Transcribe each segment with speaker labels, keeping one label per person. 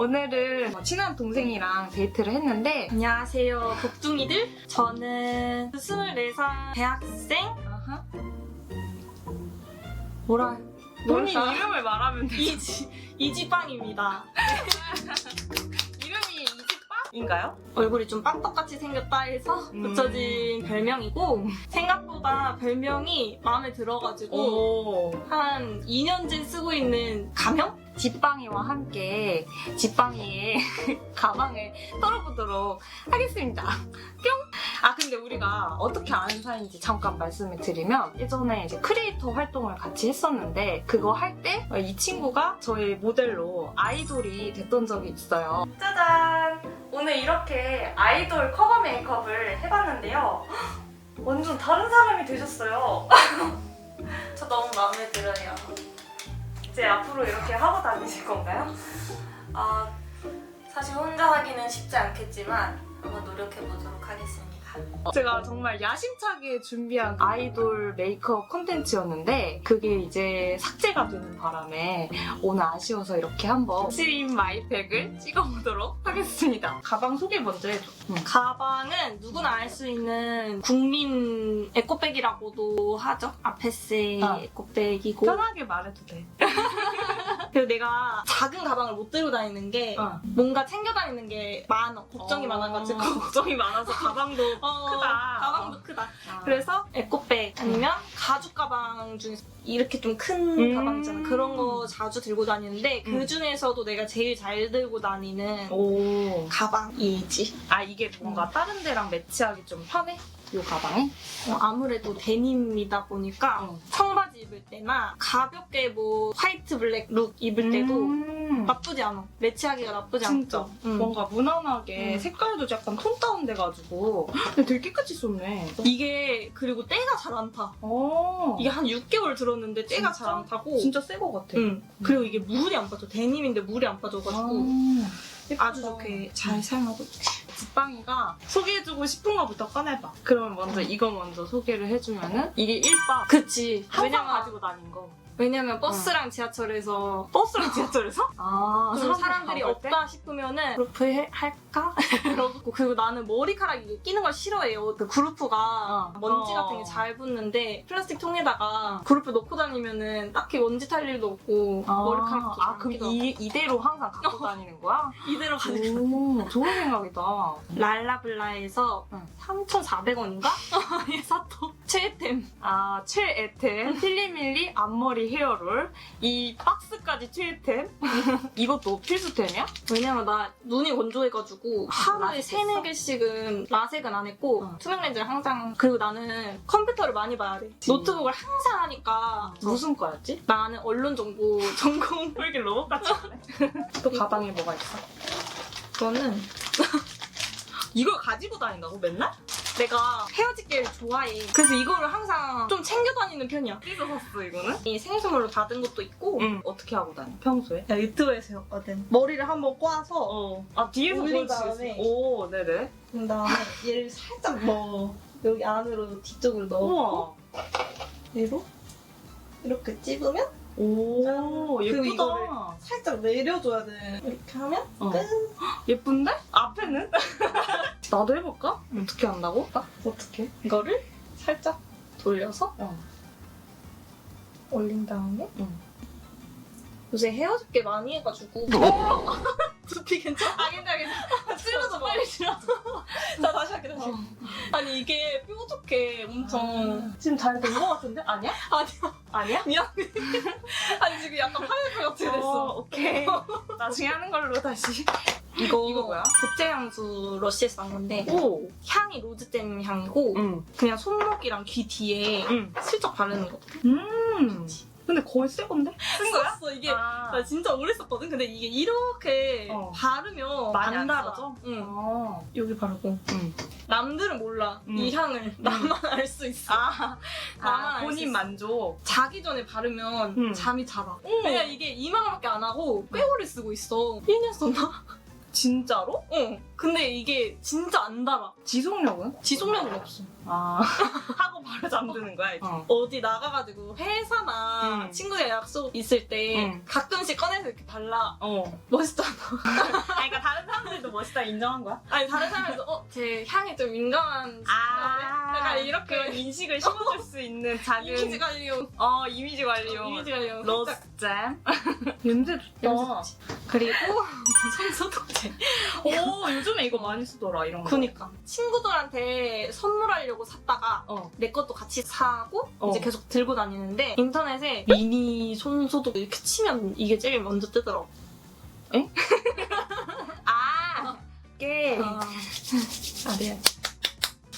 Speaker 1: 오늘은 뭐 친한 동생이랑 데이트를 했는데
Speaker 2: 안녕하세요, 복둥이들. 저는 24살 대학생.
Speaker 1: 아하.
Speaker 2: 뭐라,
Speaker 1: 본인
Speaker 2: 뭘까?
Speaker 1: 이름을 말하면 돼.
Speaker 2: 이지, 이지빵입니다.
Speaker 1: 이지빵인가요?
Speaker 2: 얼굴이 좀 빵떡같이 생겼다 해서
Speaker 1: 음.
Speaker 2: 붙여진 별명이고, 생각보다 별명이 마음에 들어가지고,
Speaker 1: 오.
Speaker 2: 한 2년째 쓰고 있는 가명?
Speaker 1: 지빵이와 함께 지빵이의 가방을 털어보도록 하겠습니다. 뿅! 아 근데 우리가 어떻게 아는 사이인지 잠깐 말씀을 드리면 예전에 이제 크리에이터 활동을 같이 했었는데 그거 할 때 이 친구가 저희 모델로 아이돌이 됐던 적이 있어요. 짜잔! 오늘 이렇게 아이돌 커버 메이크업을 해봤는데요. 완전 다른 사람이 되셨어요. 저 너무 마음에 들어요. 이제 앞으로 이렇게 하고 다니실 건가요?
Speaker 2: 아, 사실 혼자 하기는 쉽지 않겠지만, 한번 노력해 보도록 하겠습니다.
Speaker 1: 제가 정말 야심차게 준비한 아이돌 메이크업 콘텐츠였는데 그게 이제 삭제가 되는 바람에 오늘 아쉬워서 이렇게 한번 스림 마이백을 찍어보도록 하겠습니다. 가방 소개 먼저 해줘.
Speaker 2: 가방은 누구나 알 수 있는 국민 에코백이라고도 하죠. 아페스의
Speaker 1: 아.
Speaker 2: 에코백이고.
Speaker 1: 편하게 말해도 돼.
Speaker 2: 그리고 내가 작은 가방을 못 들고 다니는 게
Speaker 1: 어.
Speaker 2: 뭔가 챙겨 다니는 게 많아. 걱정이
Speaker 1: 어.
Speaker 2: 많아가지고.
Speaker 1: 걱정이 많아서 가방도
Speaker 2: 어,
Speaker 1: 크다.
Speaker 2: 가방도 크다.
Speaker 1: 그래서
Speaker 2: 그래서 에코백 아니면 가죽 가방 중에서 이렇게 좀 큰
Speaker 1: 음.
Speaker 2: 가방 있잖아. 그런 거 자주 들고 다니는데
Speaker 1: 음.
Speaker 2: 그 중에서도 내가 제일 잘 들고 다니는
Speaker 1: 오.
Speaker 2: 가방이지.
Speaker 1: 아 이게 뭔가 다른 데랑 매치하기 좀 편해? 이 가방이?
Speaker 2: 어, 아무래도 데님이다 보니까
Speaker 1: 어.
Speaker 2: 청바지 입을 때나 가볍게 뭐 화이트 블랙 룩 입을 때도
Speaker 1: 음.
Speaker 2: 나쁘지 않아. 매치하기가 나쁘지
Speaker 1: 진짜
Speaker 2: 않고. 응.
Speaker 1: 뭔가 무난하게
Speaker 2: 음.
Speaker 1: 색깔도 약간 톤 다운돼가지고 근데 되게 깨끗이 썼네.
Speaker 2: 이게 그리고 때가 잘 안 타.
Speaker 1: 어.
Speaker 2: 이게 한 6개월 들었는데 때가? 잘 안 타고.
Speaker 1: 진짜 새 거 같아.
Speaker 2: 응. 그리고 이게 물이 안 빠져. 데님인데 물이 안 빠져가지고
Speaker 1: 아,
Speaker 2: 아주 좋게 잘 사용하고.
Speaker 1: 지빵이가 소개해주고 싶은 거부터 꺼내봐. 그러면 먼저 이거 먼저 소개를 해주면은 이게 일박
Speaker 2: 그치.
Speaker 1: 항상
Speaker 2: 왜냐면,
Speaker 1: 가지고 다닌 거.
Speaker 2: 왜냐면 버스랑 지하철에서
Speaker 1: 버스랑 지하철에서? 아,
Speaker 2: 좀 사람들이 없다 싶으면은 그룹프 해- 할까? 이러고 그리고 나는 머리카락이 이게 끼는 걸 싫어해요. 그 그룹프가
Speaker 1: 어.
Speaker 2: 먼지
Speaker 1: 어.
Speaker 2: 같은 게 잘 붙는데 플라스틱 통에다가 그룹프 넣고 다니면은 딱히 먼지 탈 일도 없고 머리카락도
Speaker 1: 아, 그럼 이, 이대로 항상 갖고 다니는 거야?
Speaker 2: 이대로 가는 거.
Speaker 1: 오, 좋은 생각이다.
Speaker 2: 랄라블라에서
Speaker 1: 응.
Speaker 2: 3,400원인가? 최애템.
Speaker 1: 아, 최애템 필리밀리 앞머리 헤어롤. 이 박스까지 최애템. 이것도 필수템이야?
Speaker 2: 왜냐면 나 눈이 건조해가지고 하루에 세네? 개씩은 라섹은 안 했고
Speaker 1: 어.
Speaker 2: 투명 렌즈를 항상 그리고 나는 컴퓨터를 많이 봐야 돼. 노트북을 항상 하니까
Speaker 1: 무슨 거였지?
Speaker 2: 나는 언론 정보 전공
Speaker 1: 왜 이렇게 로봇같이? 또 가방에 뭐가 있어?
Speaker 2: 그거는
Speaker 1: 이걸 가지고 다닌다고 맨날?
Speaker 2: 내가 헤어집게를 좋아해. 그래서 이거를 항상 좀 챙겨 다니는 편이야.
Speaker 1: 어디서 샀어 이거는?
Speaker 2: 이 생일 선물로 받은 것도 있고
Speaker 1: 응. 어떻게 하고 다녀? 평소에?
Speaker 2: 나 유튜브에서 배웠거든. 머리를 한번 꽈서
Speaker 1: 어. 아 뒤에서
Speaker 2: 올린
Speaker 1: 보여주겠어.
Speaker 2: 다음에.
Speaker 1: 오, 네네.
Speaker 2: 그 다음에 얘를 살짝 넣어. 여기 안으로 뒤쪽으로 넣고
Speaker 1: 우와.
Speaker 2: 얘로 이렇게 찝으면
Speaker 1: 오,
Speaker 2: 그리고
Speaker 1: 예쁘다.
Speaker 2: 이거를 살짝 내려줘야 돼. 이렇게 하면
Speaker 1: 어.
Speaker 2: 끝.
Speaker 1: 예쁜데? 앞에는? 나도 해볼까? 어떻게 한다고?
Speaker 2: 어떻게? 이거를 살짝 돌려서
Speaker 1: 어.
Speaker 2: 올린 다음에
Speaker 1: 응.
Speaker 2: 요새 헤어집게 많이 해가지고 두피 괜찮아?
Speaker 1: 아, 괜찮아, 괜찮아.
Speaker 2: 찔러서 빨리 찔러서 자 다시 할게 다시 아니 이게 뾰족해 엄청
Speaker 1: 지금 잘 된 거 같은데? 아니야?
Speaker 2: 아니야
Speaker 1: 아니야?
Speaker 2: 미안해 아니 지금 약간 파이프 같이 됐어
Speaker 1: 어, 오케이. 나중에 하는 걸로 다시.
Speaker 2: 이거
Speaker 1: 이거 뭐야?
Speaker 2: 국제 향수 러시에서 산 건데
Speaker 1: 오.
Speaker 2: 향이 로즈잼 향이고
Speaker 1: 응.
Speaker 2: 그냥 손목이랑 귀 뒤에
Speaker 1: 응.
Speaker 2: 슬쩍 바르는 거
Speaker 1: 음. 근데 거의 새 건데? 쓴 거야?
Speaker 2: 썼어 이게
Speaker 1: 아.
Speaker 2: 나 진짜 오래 썼거든 근데 이게 이렇게
Speaker 1: 어.
Speaker 2: 바르면
Speaker 1: 많이 안
Speaker 2: 달아.
Speaker 1: 써져?
Speaker 2: 응
Speaker 1: 어.
Speaker 2: 여기 바르고
Speaker 1: 응.
Speaker 2: 남들은 몰라
Speaker 1: 음.
Speaker 2: 이 향을 나만 알 수 있어
Speaker 1: 아,
Speaker 2: 나만
Speaker 1: 아
Speaker 2: 알수
Speaker 1: 본인
Speaker 2: 있어.
Speaker 1: 만족.
Speaker 2: 자기 전에 바르면
Speaker 1: 음.
Speaker 2: 잠이 잘 와. 그냥 이게 이만원밖에 안 하고 꽤 오래 쓰고 있어. 1년 썼나?
Speaker 1: 진짜로?
Speaker 2: 응. 근데 이게 진짜 안 달아.
Speaker 1: 지속력은?
Speaker 2: 지속력은 없어.
Speaker 1: 아 하고 바로 잠드는 거야 이제.
Speaker 2: 어. 어디 나가가지고 회사나
Speaker 1: 음.
Speaker 2: 친구랑 약속 있을 때
Speaker 1: 음.
Speaker 2: 가끔씩 꺼내서 이렇게 발라.
Speaker 1: 어.
Speaker 2: 멋있잖아.
Speaker 1: 아, 그러니까 다른 사람들도 멋있다 인정한 거야?
Speaker 2: 아니 다른 사람에서 어, 제 향이 좀 민감한
Speaker 1: 아,
Speaker 2: 약간 이렇게
Speaker 1: 그런 인식을 심어줄 수 있는 작은
Speaker 2: 이미지 관리용.
Speaker 1: 어 이미지 관리용
Speaker 2: 이미지 관리용.
Speaker 1: 로스잼 냄새 좋다
Speaker 2: 좋지. 그리고 손소독제.
Speaker 1: 오 요즘 에 이거 많이 쓰더라 이런 거
Speaker 2: 그니까 친구들한테 선물하려고 샀다가
Speaker 1: 어.
Speaker 2: 내 것도 같이 사고
Speaker 1: 어.
Speaker 2: 이제 계속 들고 다니는데 인터넷에 미니 손소독 이렇게 치면 이게 제일 먼저 뜨더라고.
Speaker 1: 아 깨.
Speaker 2: 아, 네.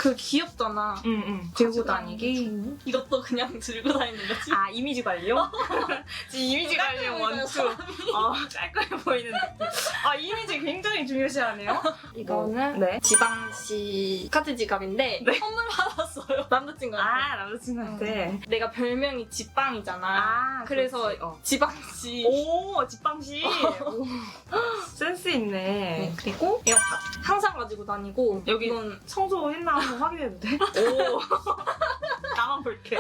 Speaker 2: 그 귀엽잖아.
Speaker 1: 응 응 들고 다니기?
Speaker 2: 이것도 그냥 들고 다니는 거지.
Speaker 1: 아 이미지? 지금 이미지
Speaker 2: 깔끔해
Speaker 1: 원투 어 깔끔해 보이는 느낌 아 이미지 굉장히 중요시하네요
Speaker 2: 이거는
Speaker 1: 네.
Speaker 2: 지방시 카드 지갑인데
Speaker 1: 네.
Speaker 2: 선물 받았어 요. 남자친구한테.
Speaker 1: 아 남자친구한테
Speaker 2: 내가 별명이 집방이잖아.
Speaker 1: 아
Speaker 2: 그래서
Speaker 1: 그렇지. 어.
Speaker 2: 지방시.
Speaker 1: 오 집방시 오. 센스 있네
Speaker 2: 네, 그리고 에어팟 항상 가지고 다니고
Speaker 1: 여기-
Speaker 2: 이건
Speaker 1: 청소했나 한번 확인해도 돼? 오 나만 볼게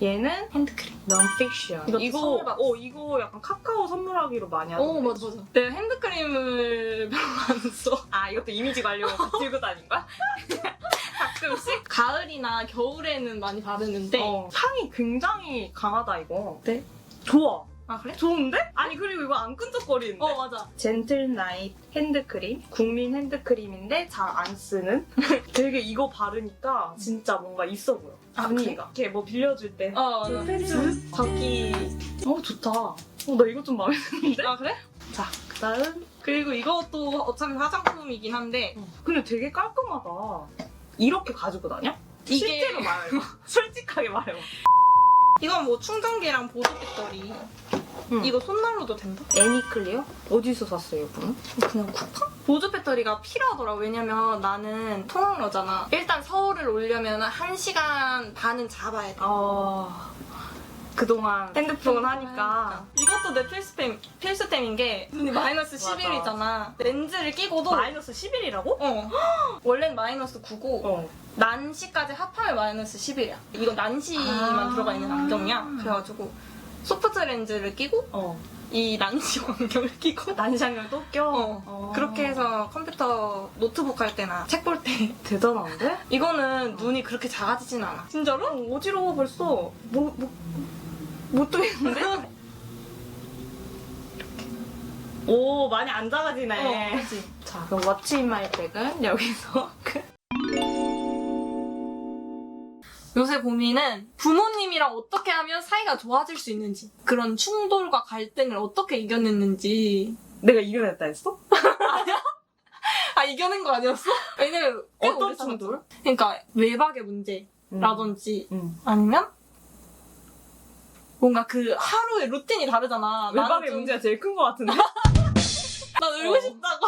Speaker 1: 얘는
Speaker 2: 핸드크림.
Speaker 1: 넌픽션
Speaker 2: 이것도
Speaker 1: 이거
Speaker 2: 받았어.
Speaker 1: 어 이거 약간 카카오 선물하기로 많이 하던데
Speaker 2: 오 맞아 맞아. 내가 핸드크림을 별로 안 써.
Speaker 1: 아 이것도 이미지 관리용 들고 다닌 거야? 가끔씩?
Speaker 2: 가을이나 겨울에는 많이 바르는데.
Speaker 1: 어, 향이 굉장히 강하다 이거
Speaker 2: 네?
Speaker 1: 좋아
Speaker 2: 아 그래?
Speaker 1: 좋은데? 아니 그리고 이거 안 끈적거리는데
Speaker 2: 어 맞아.
Speaker 1: 젠틀 나잇 핸드크림 국민 핸드크림인데 잘 안 쓰는 되게 이거 바르니까 진짜 뭔가 있어 보여
Speaker 2: 아,
Speaker 1: 분위기가 이렇게 뭐 빌려줄 때어저
Speaker 2: 맞아.
Speaker 1: 펜슬 저기 어 좋다 어나 이거 좀 마음에 드는데
Speaker 2: 아 그래?
Speaker 1: 자 그다음
Speaker 2: 그리고 이것도 어차피 화장품이긴 한데
Speaker 1: 근데 되게 깔끔하다 이렇게 가지고 다녀?
Speaker 2: 이게
Speaker 1: 실제로 말해봐 솔직하게 말해봐
Speaker 2: 이건 뭐 충전기랑 보조 배터리.
Speaker 1: 응.
Speaker 2: 이거 손난로도 된다?
Speaker 1: 애니클리어? 어디서 샀어요 이분은?
Speaker 2: 그냥 쿠팡? 보조 배터리가 필요하더라. 왜냐면 나는 통학로잖아. 일단 서울을 오려면 1시간 반은 잡아야 돼.
Speaker 1: 아 그동안 핸드폰 하니까
Speaker 2: 이것도 내 필수템, 필수템인 게 눈이 마이너스
Speaker 1: 맞아.
Speaker 2: 11이잖아. 렌즈를 끼고도
Speaker 1: 마이너스 10일이라고?
Speaker 2: 어. 원래는 마이너스 9고
Speaker 1: 어.
Speaker 2: 난시까지 합하면 마이너스 10이야. 이건 난시만
Speaker 1: 아.
Speaker 2: 들어가 있는 안경이야. 그래가지고 소프트 렌즈를 끼고
Speaker 1: 어.
Speaker 2: 이 난시 안경을 끼고
Speaker 1: 난시안경도 껴?
Speaker 2: 어.
Speaker 1: 어.
Speaker 2: 그렇게 해서 컴퓨터 노트북 할 때나 책 볼 때
Speaker 1: 대단한데?
Speaker 2: 이거는 눈이 그렇게 작아지진 않아.
Speaker 1: 진짜로? 어, 어지러워 벌써 뭐, 뭐, 못 뜨겠는데? 오 많이 안 작아지네
Speaker 2: 어, 그치.
Speaker 1: 자 그럼 워치 인 마이 백은 여기서
Speaker 2: 요새 고민은 부모님이랑 어떻게 하면 사이가 좋아질 수 있는지 그런 충돌과 갈등을 어떻게 이겨냈는지
Speaker 1: 내가 이겨냈다 했어?
Speaker 2: 아 이겨낸 거 아니었어? 왜냐면 꽤
Speaker 1: 어떤
Speaker 2: 오래 살았잖아.
Speaker 1: 충돌?
Speaker 2: 그러니까 외박의 문제라든지
Speaker 1: 응.
Speaker 2: 아니면 뭔가 그 하루의 루틴이 다르잖아. 나는
Speaker 1: 외박의
Speaker 2: 좀-
Speaker 1: 문제가 제일 큰 것 같은데?
Speaker 2: 나 울고
Speaker 1: 어.
Speaker 2: 싶다고.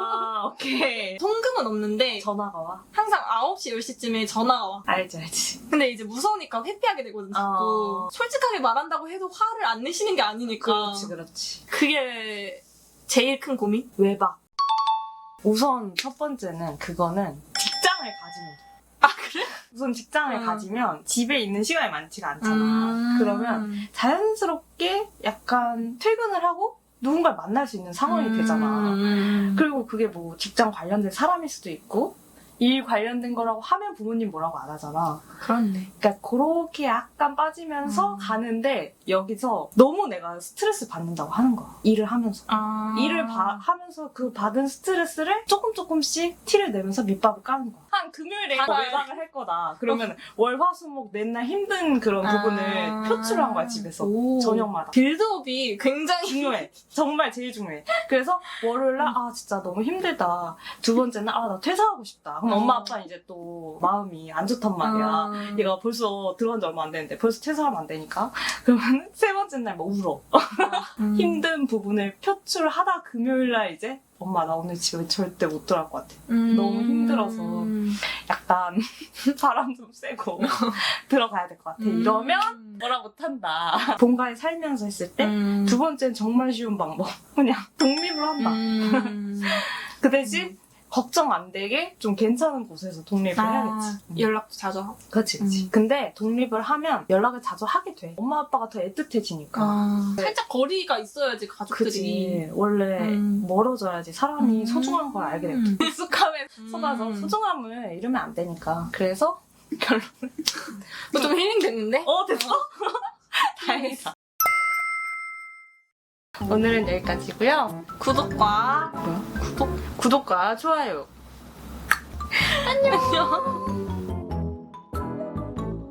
Speaker 1: 아 오케이
Speaker 2: 통금은 없는데
Speaker 1: 전화가 와?
Speaker 2: 항상 9시, 10시쯤에 전화가 와.
Speaker 1: 알지 알지
Speaker 2: 근데 이제 무서우니까 회피하게 되거든, 자꾸.
Speaker 1: 어.
Speaker 2: 솔직하게 말한다고 해도 화를 안 내시는 게 아니니까.
Speaker 1: 그렇지 그렇지
Speaker 2: 그게 제일 큰 고민?
Speaker 1: 외박 우선 첫 번째는 그거는 직장을 가지면 돼
Speaker 2: 아, 그래?
Speaker 1: 우선 직장을
Speaker 2: 음.
Speaker 1: 가지면 집에 있는 시간이 많지가 않잖아
Speaker 2: 음.
Speaker 1: 그러면 자연스럽게 약간 퇴근을 하고 누군가를 만날 수 있는 상황이 되잖아.
Speaker 2: 음.
Speaker 1: 그리고 그게 뭐 직장 관련된 사람일 수도 있고 일 관련된 거라고 하면 부모님 뭐라고 안 하잖아.
Speaker 2: 그렇네.
Speaker 1: 그러니까 그렇게 약간 빠지면서
Speaker 2: 음.
Speaker 1: 가는데 여기서 너무 내가 스트레스 받는다고 하는 거야. 일을 하면서.
Speaker 2: 아.
Speaker 1: 일을 바- 하면서 그 받은 스트레스를 조금 조금씩 티를 내면서 밑밥을 까는 거야. 한 금요일에
Speaker 2: 아.
Speaker 1: 외박을 할 거다. 그러면 월, 화, 수, 목 맨날 힘든 그런 부분을
Speaker 2: 아.
Speaker 1: 표출을 한 거야, 집에서.
Speaker 2: 오.
Speaker 1: 저녁마다.
Speaker 2: 빌드업이 굉장히
Speaker 1: 중요해. 정말 제일 중요해. 그래서 월요일날 아 진짜 너무 힘들다. 두 번째는 아 나 퇴사하고 싶다. 그럼
Speaker 2: 어.
Speaker 1: 엄마 아빠 이제 또 마음이 안 좋단 말이야.
Speaker 2: 아.
Speaker 1: 얘가 벌써 들어간 지 얼마 안 됐는데 벌써 퇴사하면 안 되니까. 그러면 세 번째 날뭐 울어.
Speaker 2: 음.
Speaker 1: 힘든 부분을 표출하다 금요일 날 이제 엄마 나 오늘 집에 절대 못 들어갈 것 같아.
Speaker 2: 음.
Speaker 1: 너무 힘들어서. 약간 바람 좀 쐬고 들어가야 될 것 같아.
Speaker 2: 음.
Speaker 1: 이러면 뭐라 못한다. 본가에 살면서 했을 때
Speaker 2: 음.
Speaker 1: 두 번째는 정말 쉬운 방법. 그냥 독립을 한다.
Speaker 2: 음.
Speaker 1: 그 대신 걱정 안 되게 좀 괜찮은 곳에서 독립을
Speaker 2: 아,
Speaker 1: 해야겠지. 음.
Speaker 2: 연락도 자주 하고.
Speaker 1: 그치, 그치.
Speaker 2: 음.
Speaker 1: 근데 독립을 하면 연락을 자주 하게 돼. 엄마 아빠가 더 애틋해지니까.
Speaker 2: 아, 살짝 거리가 있어야지 가족들이.
Speaker 1: 그치. 원래
Speaker 2: 음.
Speaker 1: 멀어져야지 사람이
Speaker 2: 음.
Speaker 1: 소중한 걸 알게 돼.
Speaker 2: 음.
Speaker 1: 익숙함에
Speaker 2: 음.
Speaker 1: 속아서 소중함을 잃으면 안 되니까. 그래서 결론.
Speaker 2: 뭐좀 힐링 됐는데?
Speaker 1: 어, 됐어? 다행이다. 오늘은 여기까지고요.
Speaker 2: 구독과
Speaker 1: 뭐야?
Speaker 2: 구독
Speaker 1: 구독과 좋아요.
Speaker 2: 안녕.